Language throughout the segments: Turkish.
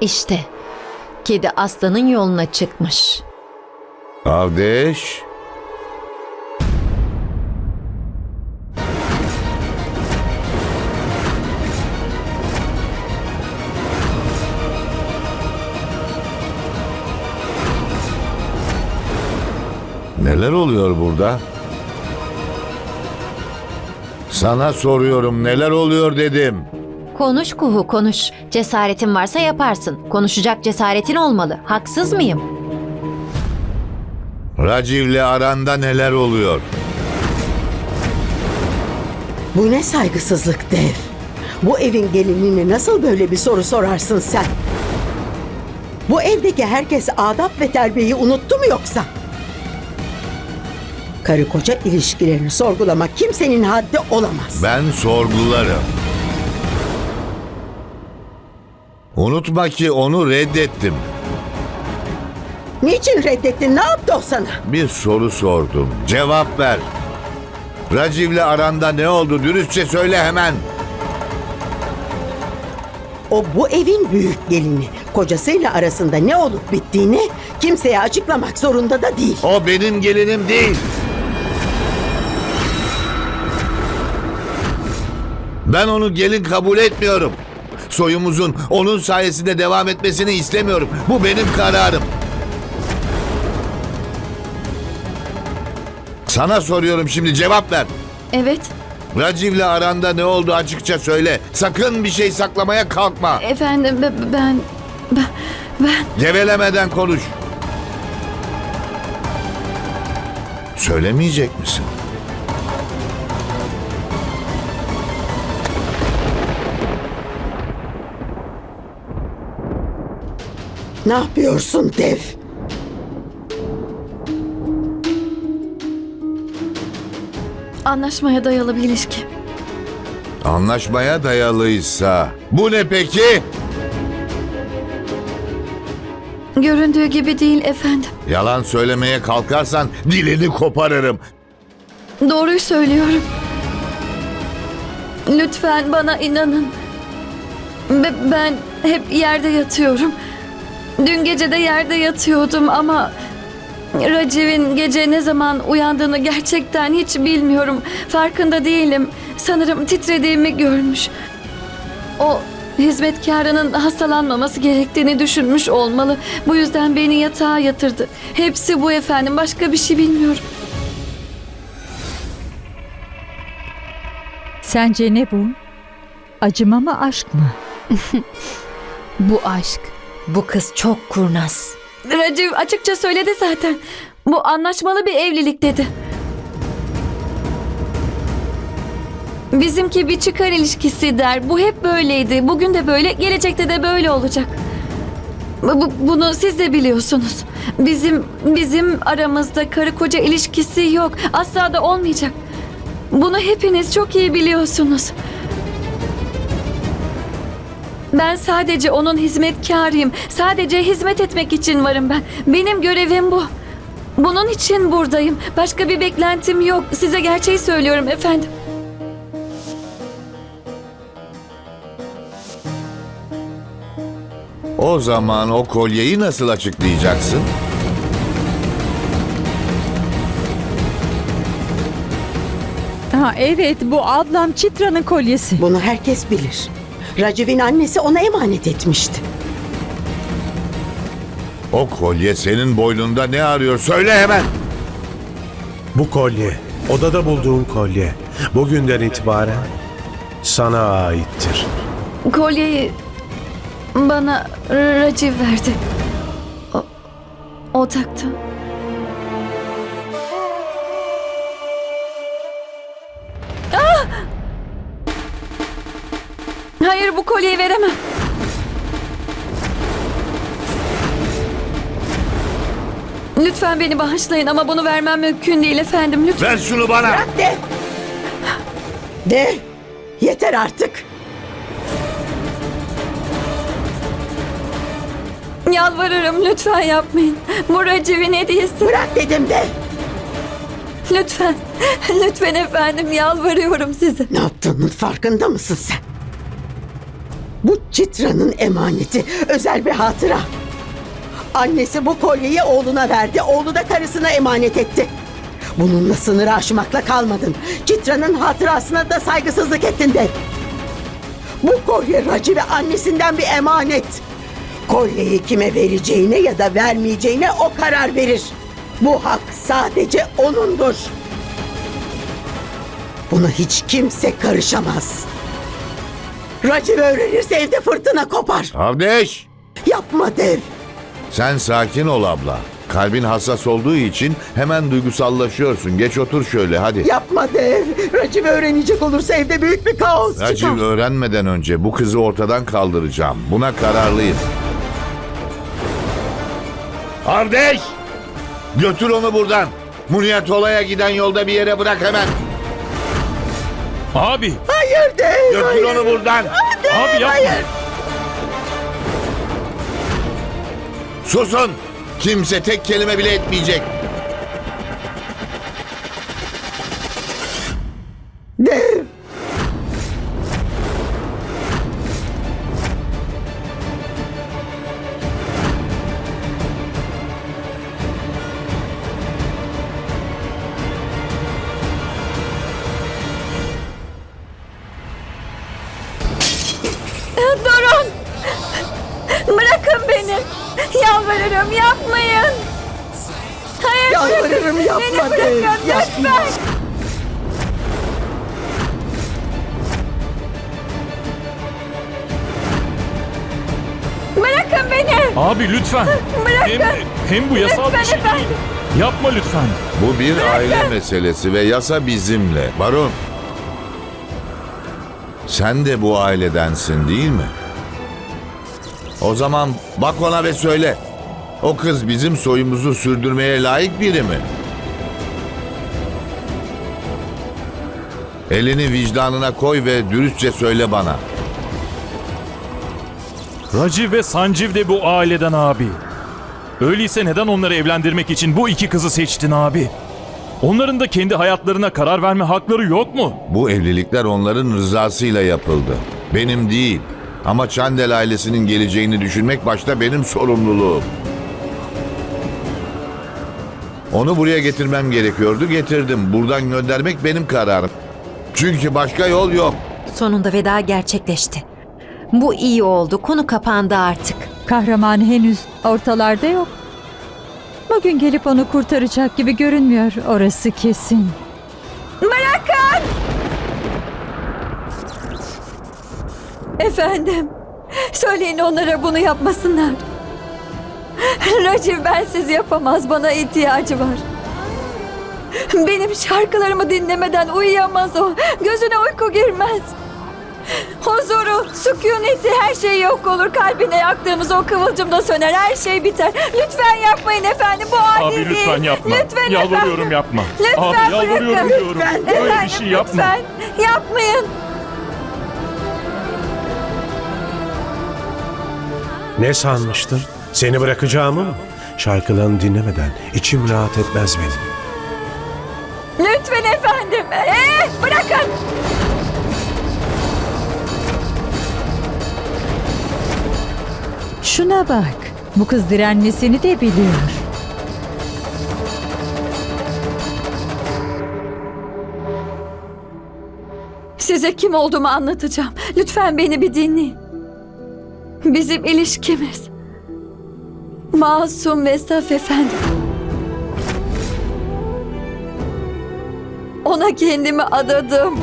İşte kedi aslanın yoluna çıkmış. Avdeş. Neler oluyor burada? Sana soruyorum neler oluyor dedim. Konuş Kuhu konuş. Cesaretin varsa yaparsın. Konuşacak cesaretin olmalı. Haksız mıyım? Raciv'le aranda neler oluyor? Bu ne saygısızlık dev. Bu evin gelinine nasıl böyle bir soru sorarsın sen? Bu evdeki herkes adap ve terbiyeyi unuttu mu yoksa? Karı koca ilişkilerini sorgulamak kimsenin haddi olamaz. Ben sorgularım. Unutma ki onu reddettim. Niçin reddettin? Ne yaptı o sana? Bir soru sordum. Cevap ver. Raciv'le aranda ne oldu? Dürüstçe söyle hemen. O bu evin büyük gelini. Kocasıyla arasında ne olup bittiğini kimseye açıklamak zorunda da değil. O benim gelinim değil. Ben onu gelin kabul etmiyorum. Soyumuzun onun sayesinde devam etmesini istemiyorum. Bu benim kararım. Sana soruyorum şimdi cevap ver. Evet, Raciv'le aranda ne oldu açıkça söyle. Sakın bir şey saklamaya kalkma. efendim be- ben ben ben Gevelemeden konuş. Söylemeyecek misin? Ne yapıyorsun dev? anlaşmaya dayalı bir ilişki. Anlaşmaya dayalıysa. Bu ne peki? Göründüğü gibi değil efendim. Yalan söylemeye kalkarsan dilini koparırım. Doğruyu söylüyorum. Lütfen bana inanın. Be- ben hep yerde yatıyorum. Dün gece de yerde yatıyordum ama Raciv'in gece ne zaman uyandığını gerçekten hiç bilmiyorum. Farkında değilim. Sanırım titrediğimi görmüş. O hizmetkarının hastalanmaması gerektiğini düşünmüş olmalı. Bu yüzden beni yatağa yatırdı. Hepsi bu efendim. Başka bir şey bilmiyorum. Sence ne bu? Acıma mı aşk mı? Bu aşk. Bu kız çok kurnaz. Raciv açıkça söyledi zaten. Bu anlaşmalı bir evlilik dedi. Bizimki bir çıkar ilişkisi der. Bu hep böyleydi. Bugün de böyle, gelecekte de böyle olacak. Bu- bu- bunu siz de biliyorsunuz. Bizim bizim aramızda karı koca ilişkisi yok. Asla da olmayacak. Bunu hepiniz çok iyi biliyorsunuz. Ben sadece onun hizmetkarıyım. Sadece hizmet etmek için varım ben. Benim görevim bu. Bunun için buradayım. Başka bir beklentim yok. Size gerçeği söylüyorum efendim. O zaman o kolyeyi nasıl açıklayacaksın? Ha evet bu ablam Çitra'nın kolyesi. Bunu herkes bilir. Raciv'in annesi ona emanet etmişti. O kolye senin boynunda ne arıyor? Söyle hemen. Bu kolye, odada bulduğum kolye bugünden itibaren sana aittir. Kolyeyi bana Raciv verdi. O, o taktı. Hayır bu kolyeyi veremem. Lütfen beni bağışlayın ama bunu vermem mümkün değil efendim. Lütfen. Ver şunu bana. Bırak dev! Dev! Yeter artık! Yalvarırım lütfen yapmayın. Bu Raciv'in hediyesi. Bırak dedim dev! Lütfen. Lütfen efendim yalvarıyorum size. Ne yaptığının farkında mısın sen? Bu Citra'nın emaneti. Özel bir hatıra. Annesi bu kolyeyi oğluna verdi. Oğlu da karısına emanet etti. Bununla sınırı aşmakla kalmadın. Citra'nın hatırasına da saygısızlık ettin de. Bu kolye Raci ve annesinden bir emanet. Kolyeyi kime vereceğine ya da vermeyeceğine o karar verir. Bu hak sadece onundur. Buna hiç kimse karışamaz. Raciv öğrenirse evde fırtına kopar. Avdeş! Yapma dev. Sen sakin ol abla. Kalbin hassas olduğu için hemen duygusallaşıyorsun. Geç otur şöyle hadi. Yapma dev. Raciv öğrenecek olursa evde büyük bir kaos Raciv çıkar. öğrenmeden önce bu kızı ortadan kaldıracağım. Buna kararlıyım. Avdeş! Götür onu buradan. Muniatola'ya giden yolda bir yere bırak hemen. Abi, Hayır dev. Götür hayır. onu buradan. abi yapma. Hayır. Susun. Kimse tek kelime bile etmeyecek. Bırakın! yapma Beni bırakın Yapma. lütfen! Bırakın beni! Abi lütfen. Bırakın. Hem, hem bu yasal Lütfen bir şey efendim. değil. Yapma lütfen. Bu bir aile meselesi ve yasa bizimle. Barun. Sen de bu ailedensin değil mi? O zaman bak ona ve söyle. O kız bizim soyumuzu sürdürmeye layık biri mi? Elini vicdanına koy ve dürüstçe söyle bana. Raciv ve Sanciv de bu aileden abi. Öyleyse neden onları evlendirmek için bu iki kızı seçtin abi? Onların da kendi hayatlarına karar verme hakları yok mu? Bu evlilikler onların rızasıyla yapıldı. Benim değil. Ama Çandel ailesinin geleceğini düşünmek başta benim sorumluluğum. Onu buraya getirmem gerekiyordu. Getirdim. Buradan göndermek benim kararım. Çünkü başka yol yok. Sonunda veda gerçekleşti. Bu iyi oldu. Konu kapandı artık. Kahraman henüz ortalarda yok. Bugün gelip onu kurtaracak gibi görünmüyor orası kesin. Bırakın! Efendim, söyleyin onlara bunu yapmasınlar. Raciv bensiz yapamaz, bana ihtiyacı var. Benim şarkılarımı dinlemeden uyuyamaz o. Gözüne uyku girmez. Huzuru, sükuneti her şey yok olur. Kalbine yaktığımız o kıvılcım da söner. Her şey biter. Lütfen yapmayın efendim. Bu adil Abi değil. lütfen yapma. Lütfen Yalvarıyorum efendim. yapma. Lütfen abi yalvarıyorum bırakın. diyorum. Lütfen. Böyle bir Efendim, şey yapma. Lütfen yapmayın. Ne sanmıştın? Seni bırakacağımı mı? Şarkılarını dinlemeden içim rahat etmez benim. Lütfen efendim. Ee, bırakın. Şuna bak. Bu kız direnmesini de biliyor. Size kim olduğumu anlatacağım. Lütfen beni bir dinleyin. Bizim ilişkimiz. Masum ve saf efendim. Ona kendimi adadım.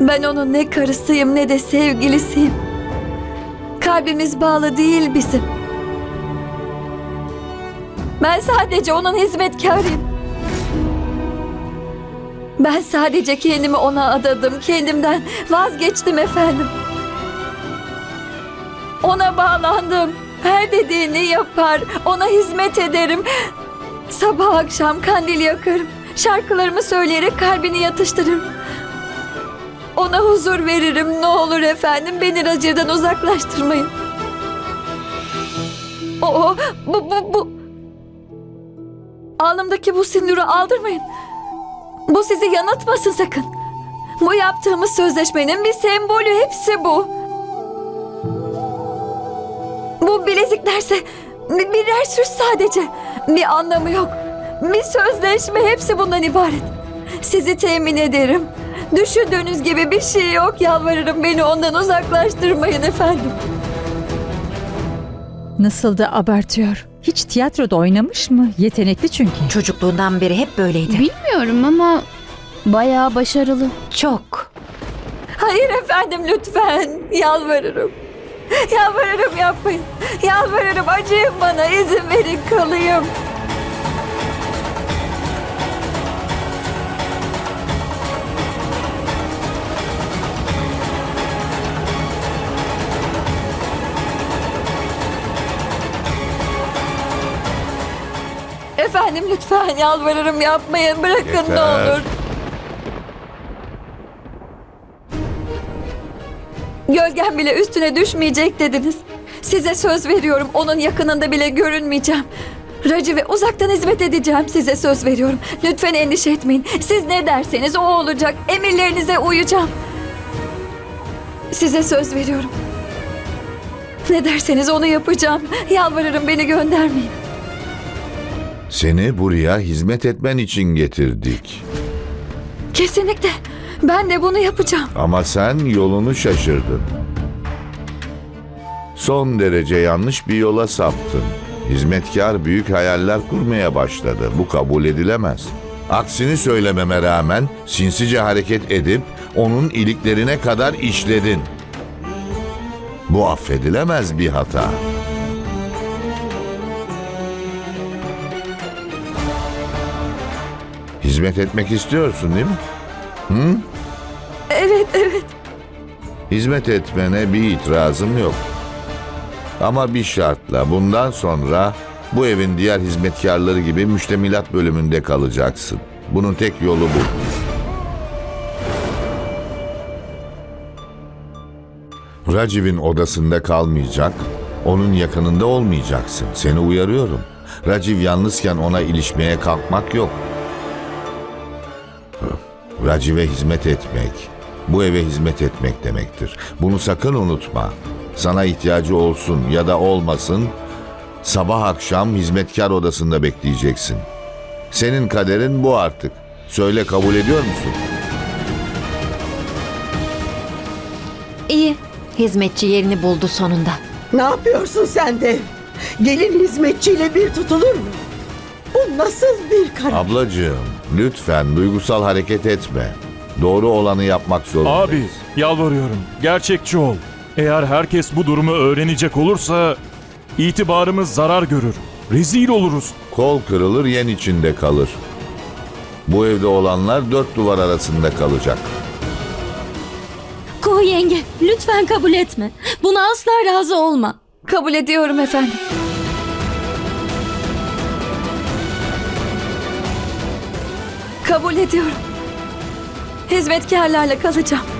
Ben onun ne karısıyım ne de sevgilisiyim. Kalbimiz bağlı değil bizim. Ben sadece onun hizmetkarıyım. Ben sadece kendimi ona adadım. Kendimden vazgeçtim efendim. Ona bağlandım. Her dediğini yapar. Ona hizmet ederim. Sabah akşam kandil yakarım. Şarkılarımı söyleyerek kalbini yatıştırırım. Ona huzur veririm. Ne olur efendim beni Raciv'den uzaklaştırmayın. O, bu, bu, bu. Alnımdaki bu sinürü aldırmayın. Bu sizi yanıltmasın sakın. Bu yaptığımız sözleşmenin bir sembolü hepsi bu. Bu bileziklerse bi- birer süs sadece. Bir anlamı yok. Bir sözleşme hepsi bundan ibaret. Sizi temin ederim. Düşündüğünüz gibi bir şey yok. Yalvarırım beni ondan uzaklaştırmayın efendim. Nasıl da abartıyor. Hiç tiyatroda oynamış mı? Yetenekli çünkü. Çocukluğundan beri hep böyleydi. Bilmiyorum ama bayağı başarılı. Çok. Hayır efendim lütfen. Yalvarırım. Yalvarırım yapmayın. Yalvarırım acıyın bana. izin verin kalayım. Efendim lütfen yalvarırım yapmayın. Bırakın ne Yeter. olur. Gölgem bile üstüne düşmeyecek dediniz. Size söz veriyorum onun yakınında bile görünmeyeceğim. Racı ve uzaktan hizmet edeceğim size söz veriyorum. Lütfen endişe etmeyin. Siz ne derseniz o olacak. Emirlerinize uyacağım. Size söz veriyorum. Ne derseniz onu yapacağım. Yalvarırım beni göndermeyin. Seni buraya hizmet etmen için getirdik. Kesinlikle. Ben de bunu yapacağım. Ama sen yolunu şaşırdın. Son derece yanlış bir yola saptın. Hizmetkar büyük hayaller kurmaya başladı. Bu kabul edilemez. Aksini söylememe rağmen sinsice hareket edip onun iliklerine kadar işledin. Bu affedilemez bir hata. Hizmet etmek istiyorsun değil mi? Evet, evet. Hizmet etmene bir itirazım yok. Ama bir şartla bundan sonra bu evin diğer hizmetkarları gibi müştemilat bölümünde kalacaksın. Bunun tek yolu bu. Raciv'in odasında kalmayacak, onun yakınında olmayacaksın. Seni uyarıyorum. Raciv yalnızken ona ilişmeye kalkmak yok. Raciv'e hizmet etmek, bu eve hizmet etmek demektir. Bunu sakın unutma. Sana ihtiyacı olsun ya da olmasın, sabah akşam hizmetkar odasında bekleyeceksin. Senin kaderin bu artık. Söyle kabul ediyor musun? İyi. Hizmetçi yerini buldu sonunda. Ne yapıyorsun sen de? Gelin hizmetçiyle bir tutulur mu? Bu nasıl bir karar? Ablacığım, lütfen duygusal hareket etme. Doğru olanı yapmak zorundayız. Abi yalvarıyorum gerçekçi ol. Eğer herkes bu durumu öğrenecek olursa itibarımız zarar görür. Rezil oluruz. Kol kırılır yen içinde kalır. Bu evde olanlar dört duvar arasında kalacak. Kuhu yenge lütfen kabul etme. Buna asla razı olma. Kabul ediyorum efendim. Kabul ediyorum. Hizmetkarlarla kalacağım.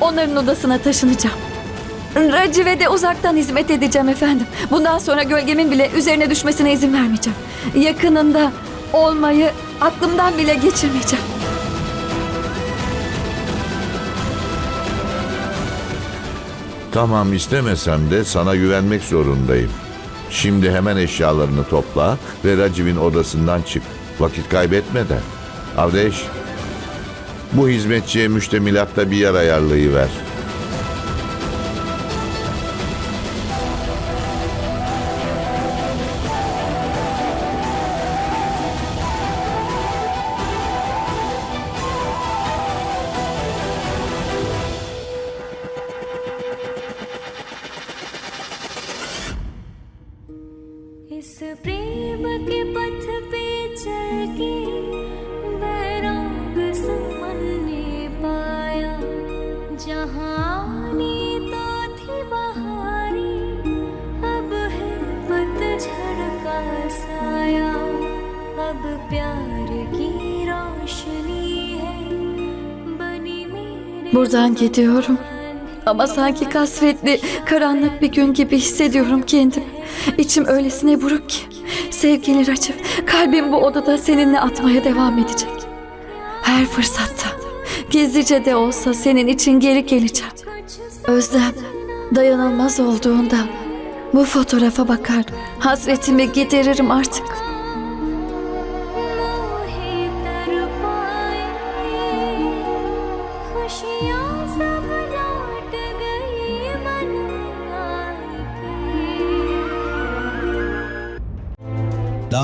Onların odasına taşınacağım. Racive de uzaktan hizmet edeceğim efendim. Bundan sonra gölgemin bile üzerine düşmesine izin vermeyeceğim. Yakınında olmayı aklımdan bile geçirmeyeceğim. Tamam istemesem de sana güvenmek zorundayım. Şimdi hemen eşyalarını topla ve Raciv'in odasından çık. Vakit kaybetmeden. Avdeş, bu hizmetçiye müştemilatta bir yer ayarlayıver. Buradan gidiyorum. Ama sanki kasvetli, karanlık bir gün gibi hissediyorum kendimi. İçim öylesine buruk ki. Sevgili Racif, kalbim bu odada seninle atmaya devam edecek. Her fırsatta Gizlice de olsa senin için geri geleceğim. Özlem dayanılmaz olduğunda bu fotoğrafa bakar. Hasretimi gideririm artık.